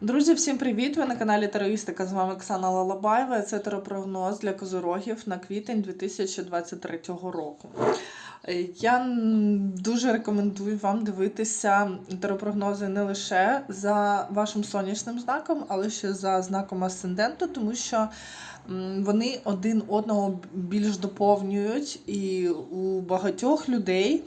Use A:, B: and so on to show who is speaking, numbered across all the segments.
A: Друзі, всім привіт! Ви на каналі Тероїстика. З вами Оксана Лалабаєва. Це теропрогноз для козорогів на квітень 2023 року. Е, Я дуже рекомендую вам дивитися теропрогнози не лише за вашим сонячним знаком, але ще за знаком асценденту, тому що вони один одного більш доповнюють, і у багатьох людей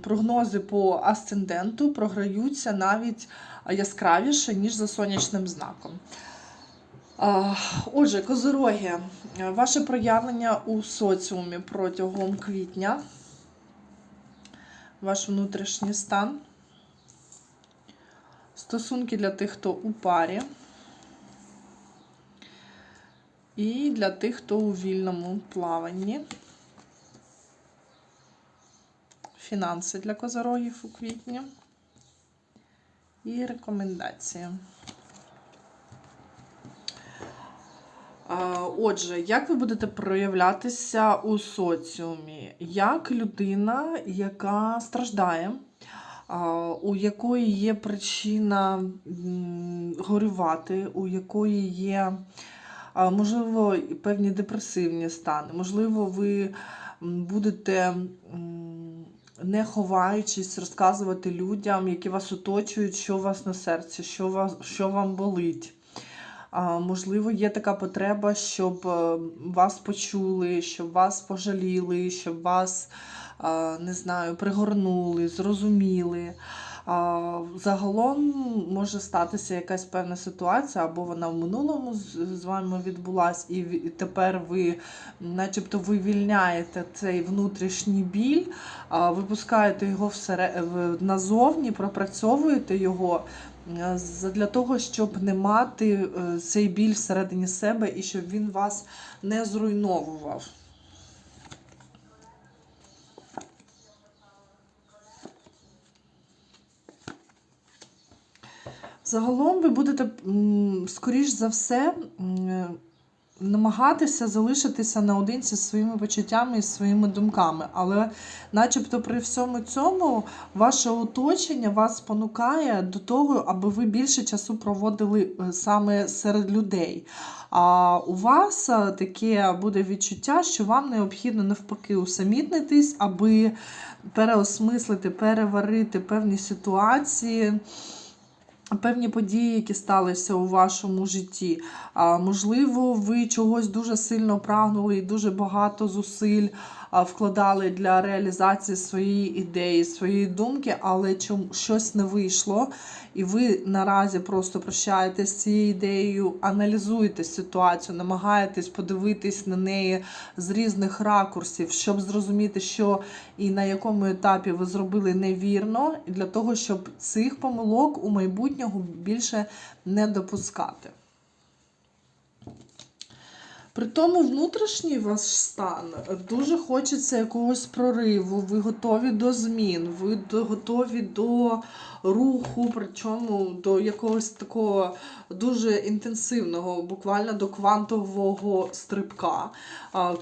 A: прогнози по асценденту програються навіть яскравіше, ніж за сонячним знаком. Отже, козороги, е, ваше проявлення у соціумі протягом квітня, ваш внутрішній стан, стосунки для тих, хто у парі, і для тих, хто у вільному плаванні. Фінанси для козорогів у квітні і рекомендації. Отже, як ви будете проявлятися у соціумі? Як людина, яка страждає, у якої є причина горювати, у якої є, можливо, певні депресивні стани, можливо, ви будете. Не ховаючись, розказувати людям, які вас оточують, що у вас на серці, що, вас, що вам болить. А, можливо, є така потреба, щоб е, вас почули, щоб вас пожаліли, щоб вас, а, не знаю, пригорнули, зрозуміли. Загалом може статися якась певна ситуація, або вона в минулому з вами відбулась, і тепер ви, начебто, вивільняєте цей внутрішній біль, випускаєте його назовні, пропрацьовуєте його для того, щоб не мати е, цей біль всередині себе і щоб він вас не зруйновував. Загалом ви будете, скоріш за все, намагатися залишитися наодинці зі своїми почуттями і своїми думками. Але, начебто, при всьому цьому, ваше оточення вас спонукає до того, аби ви більше часу проводили е, саме серед людей. А у вас е, таке буде відчуття, що вам необхідно навпаки усамітнитись, аби переосмислити, переварити певні ситуації певні події, які сталися у вашому житті. Можливо, ви чогось дуже сильно прагнули і дуже багато зусиль вкладали для реалізації своєї ідеї, своєї думки, але чом, щось не вийшло. І ви наразі просто прощаєтесь з цією ідеєю, аналізуєте ситуацію, намагаєтесь подивитись на неї з різних ракурсів, щоб зрозуміти, що і на якому етапі ви зробили невірно, і для того, щоб цих помилок у майбутнього більше не допускати. При тому внутрішній ваш стан дуже хочеться якогось прориву, ви готові до змін, ви готові до руху, причому до якогось такого дуже інтенсивного, буквально до квантового стрибка,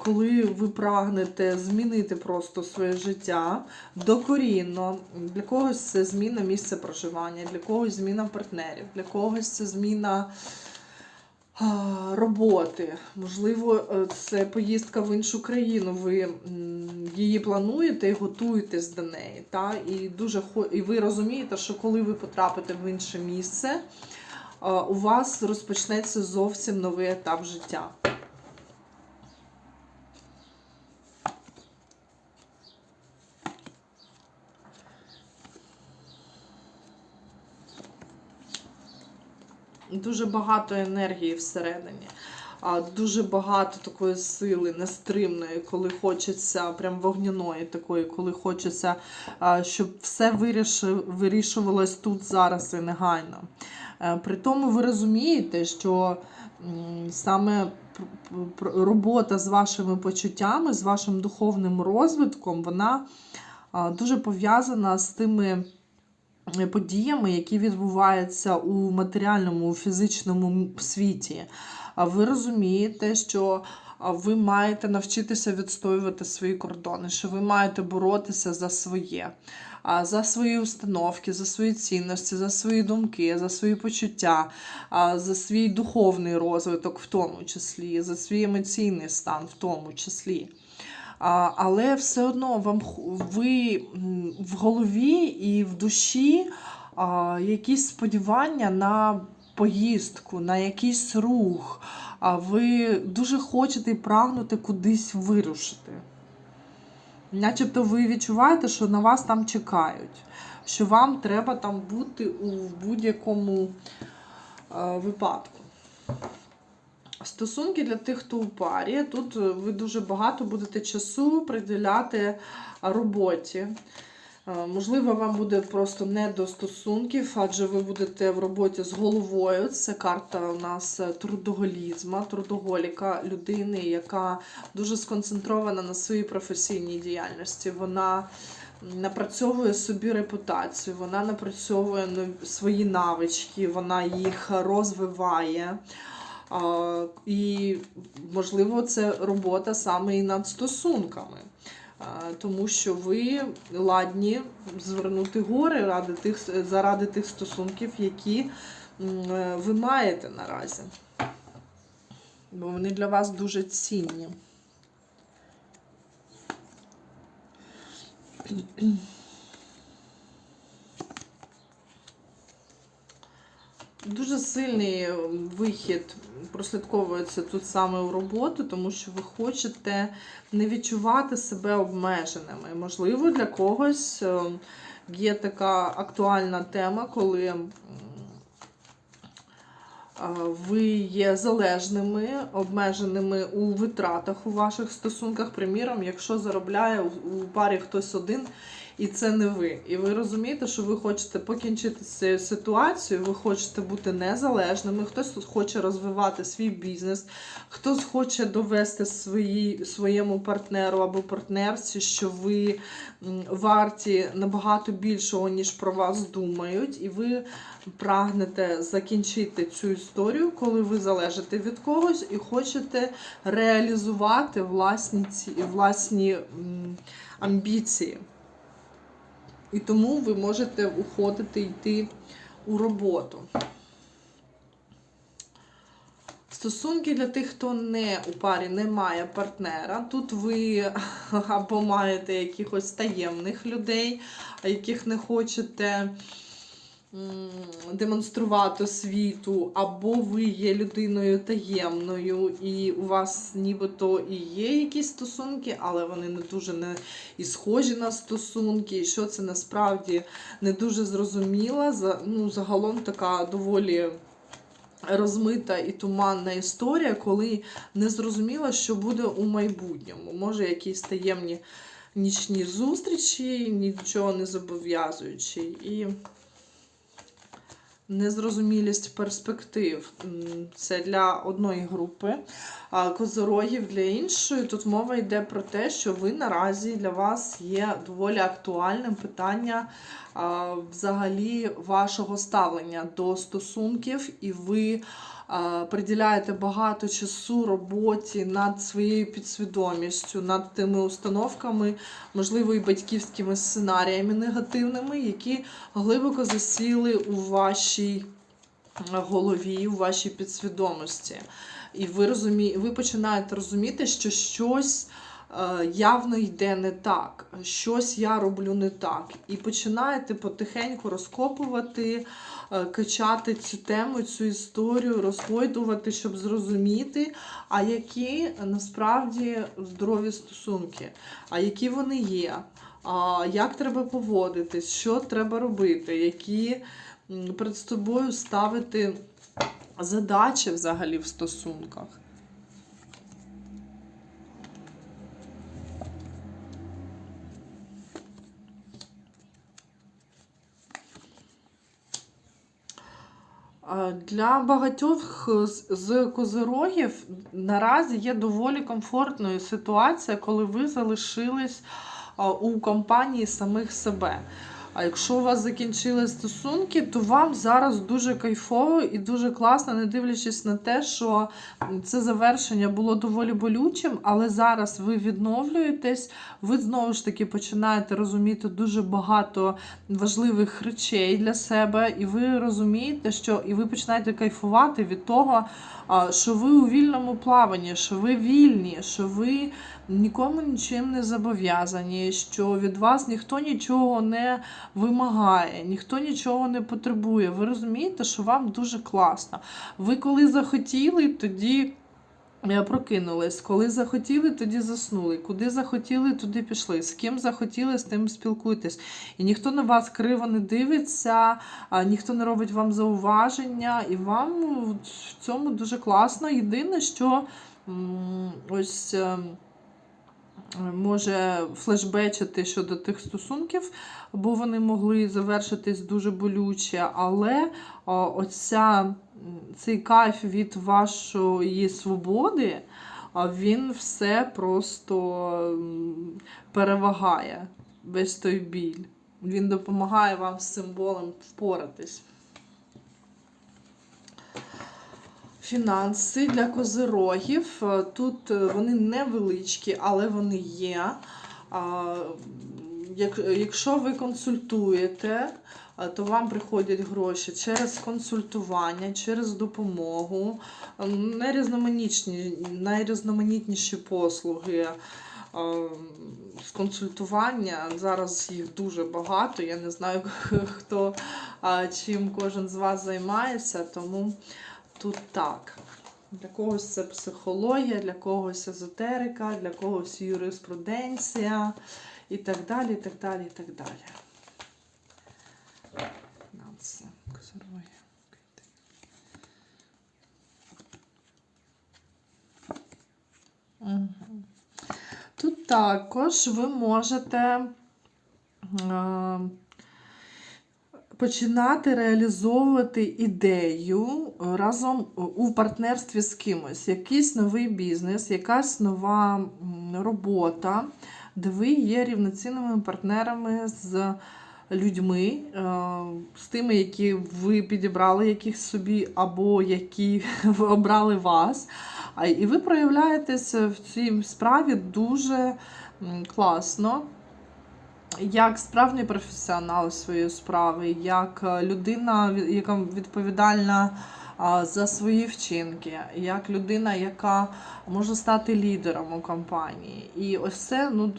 A: коли ви прагнете змінити просто своє життя докорінно. Для когось це зміна місця проживання, для когось зміна партнерів, для когось це зміна роботи. Можливо, е, це поїздка в іншу країну. Ви її плануєте і готуєтесь до неї. Та? І, дуже, і ви розумієте, що коли ви потрапите в інше місце, у вас розпочнеться зовсім новий етап життя. Дуже багато енергії всередині, дуже багато такої сили нестримної, коли хочеться прям вогняної такої, коли хочеться, щоб все вирішувалось тут зараз і негайно. Е, При тому ви розумієте, що саме робота з вашими почуттями, з вашим духовним розвитком, вона дуже пов'язана з тими подіями, які відбуваються у матеріальному, у фізичному світі. Ви розумієте, що ви маєте навчитися відстоювати свої кордони, що ви маєте боротися за своє. за свої установки, за свої цінності, за свої думки, за свої почуття, за свій духовний розвиток, в тому числі, за свій емоційний стан, в тому числі. Але все одно вам ви в голові і в душі якісь сподівання на поїздку, на якийсь рух. А ви дуже хочете і прагнете кудись вирушити. Начебто ви відчуваєте, що на вас там чекають, що вам треба там бути у будь-якому е, випадку. Стосунки для тих, хто у парі. Тут е, ви дуже багато будете часу приділяти роботі. Е, Можливо, вам буде просто не до стосунків, адже ви будете в роботі з головою. Це карта у нас трудоголізма, трудоголіка, людини, яка дуже сконцентрована на своїй професійній діяльності. Вона напрацьовує собі репутацію, вона напрацьовує свої навички, вона їх розвиває. І, можливо, це робота саме і над стосунками. Тому що ви ладні звернути гори ради тих, заради тих стосунків, які е, ви маєте наразі. Бо вони для вас дуже цінні. Дуже сильний вихід прослідковується тут саме у роботу, тому що ви хочете не відчувати себе обмеженими. Можливо, для когось е, є така актуальна тема, коли ви є залежними, обмеженими у витратах у ваших стосунках. Приміром, якщо заробляє у парі хтось один, і це не ви. І ви розумієте, що ви хочете покінчити з цією ситуацією, ви хочете бути незалежними, хтось хоче розвивати свій бізнес, хтось хоче довести свої, своєму партнеру або партнерці, що ви варті набагато більшого, ніж про вас думають, і ви прагнете закінчити цю історію, коли ви залежите від когось і хочете реалізувати власні, ці, власні амбіції. І тому ви можете уходити йти у роботу. Стосунки для тих, хто не у парі не має партнера. Тут ви або маєте якихось таємних людей, яких не хочете демонструвати світу, або ви є людиною таємною, і у вас нібито і є якісь стосунки, але вони не дуже не і схожі на стосунки. І що це насправді не дуже зрозуміло. Ну, загалом така доволі розмита і туманна історія, коли не зрозуміло, що буде у майбутньому. Може, якісь таємні нічні зустрічі, нічого не зобов'язуючи. І незрозумілість перспектив. Це для одної групи. А козорогів для іншої. Тут мова йде про те, що ви наразі для вас є доволі актуальним питання а, взагалі вашого ставлення до стосунків, і ви приділяєте багато часу роботі над своєю підсвідомістю, над тими установками, можливо, і батьківськими сценаріями негативними, які глибоко засіли у вашій голові, у вашій підсвідомості. І ви розумі... ви починаєте розуміти, що щось е, явно йде не так, щось я роблю не так. І починаєте потихеньку розкопувати, е, качати цю тему, цю історію, розгойдувати, щоб зрозуміти, а які насправді здорові стосунки, а які вони є, як треба поводитись, що треба робити, які перед собою ставити задачі взагалі в стосунках. Для багатьох з- козирогів наразі є доволі комфортною ситуація, коли ви залишились у компанії самих себе. А якщо у вас закінчили стосунки, то вам зараз дуже кайфово і дуже класно, не дивлячись на те, що це завершення було доволі болючим, але зараз ви відновлюєтесь, ви знову ж таки починаєте розуміти дуже багато важливих речей для себе, і ви розумієте, що і ви починаєте кайфувати від того, що ви у вільному плаванні, що ви вільні, що ви нікому нічим не зобов'язані, що від вас ніхто нічого не вимагає, ніхто нічого не потребує. Ви розумієте, що вам дуже класно. Ви коли захотіли, тоді. е, Прокинулись, коли захотіли, тоді заснули. Куди захотіли, туди пішли. З ким захотіли, з тим спілкуйтесь. І ніхто на вас криво не дивиться, ніхто не робить вам зауваження, і вам в цьому дуже класно. Єдине, що ось. Може флешбечити щодо тих стосунків, бо вони могли завершитись дуже болюче, але оця, цей кайф від вашої свободи, він все просто перевагає весь той біль. Він допомагає вам з цим болем впоратись. Фінанси для козирогів. Е, Тут е, вони невеличкі, але вони є. Якщо ви консультуєте, е, то вам приходять гроші через консультування, через допомогу, найрізноманітніші послуги з консультування. Зараз їх дуже багато. Я не знаю, хто чим кожен з вас займається, тому тут так. Для когось це психологія, для когось езотерика, для когось юриспруденція і так далі, і так далі, і так далі. Тут також ви можете е, починати реалізовувати ідею разом у партнерстві з кимось. Якийсь новий бізнес, якась нова робота, де ви є рівноцінними партнерами з людьми, е, з тими, які ви підібрали яких собі, або які обрали вас. І ви проявляєтесь в цій справі дуже класно. Як справжній професіонал своєї справи, як е, людина, яка відповідальна за свої вчинки, як людина, яка може стати лідером у компанії. І ось це, ну,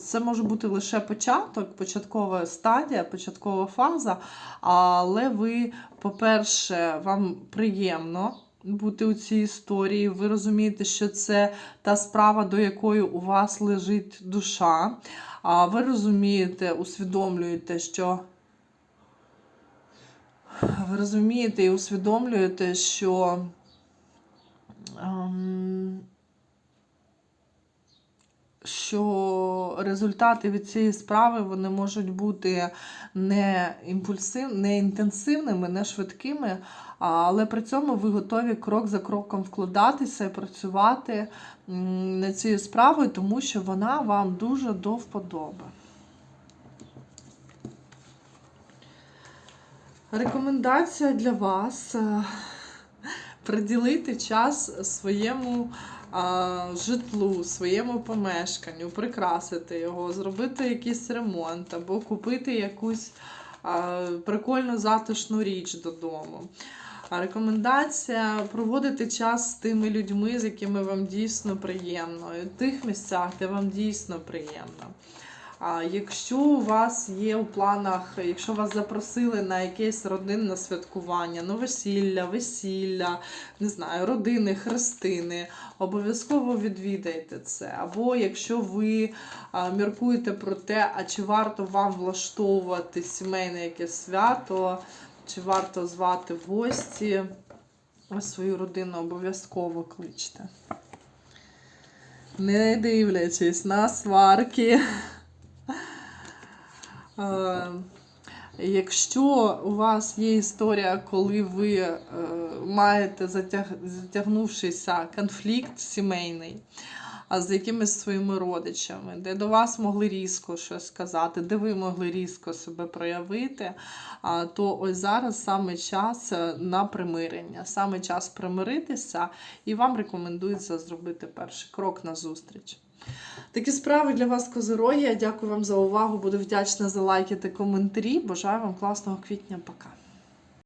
A: це може бути лише початок, початкова стадія, початкова фаза. Але ви, по-перше, вам приємно бути у цій історії. Ви розумієте, що це та справа, до якої у вас лежить душа. А ви розумієте, усвідомлюєте, що ви розумієте і усвідомлюєте, що ем, що результати від цієї справи вони можуть бути не імпульсив, не інтенсивними, не швидкими, але при цьому ви готові крок за кроком вкладатися і працювати над цією справою, тому що вона вам дуже до вподоби. Рекомендація для вас приділити час своєму житлу, своєму помешканню, прикрасити його, зробити якийсь ремонт або купити якусь прикольну затишну річ додому. Рекомендація проводити час з тими людьми, з якими вам дійсно приємно, і в тих місцях, де вам дійсно приємно. Якщо у вас є у планах, якщо вас запросили на якесь родинне святкування, новосілля, весілля, не знаю, родини, хрестини, обов'язково відвідайте це. Або якщо ви міркуєте про те, а чи варто вам влаштовувати сімейне якесь свято, чи варто звати в гості свою родину, обов'язково кличте. Не дивлячись на сварки. Е, Якщо у вас є історія, коли ви е, маєте затяг, затягнувшийся конфлікт сімейний, з якимись своїми родичами, де до вас могли різко щось сказати, де ви могли різко себе проявити, то ось зараз саме час е, на примирення, саме час примиритися, і вам рекомендується зробити перший крок на зустріч. Такі справи для вас, козироги. Я дякую вам за увагу. Буду вдячна за лайки та коментарі. Бажаю вам класного квітня. Пока.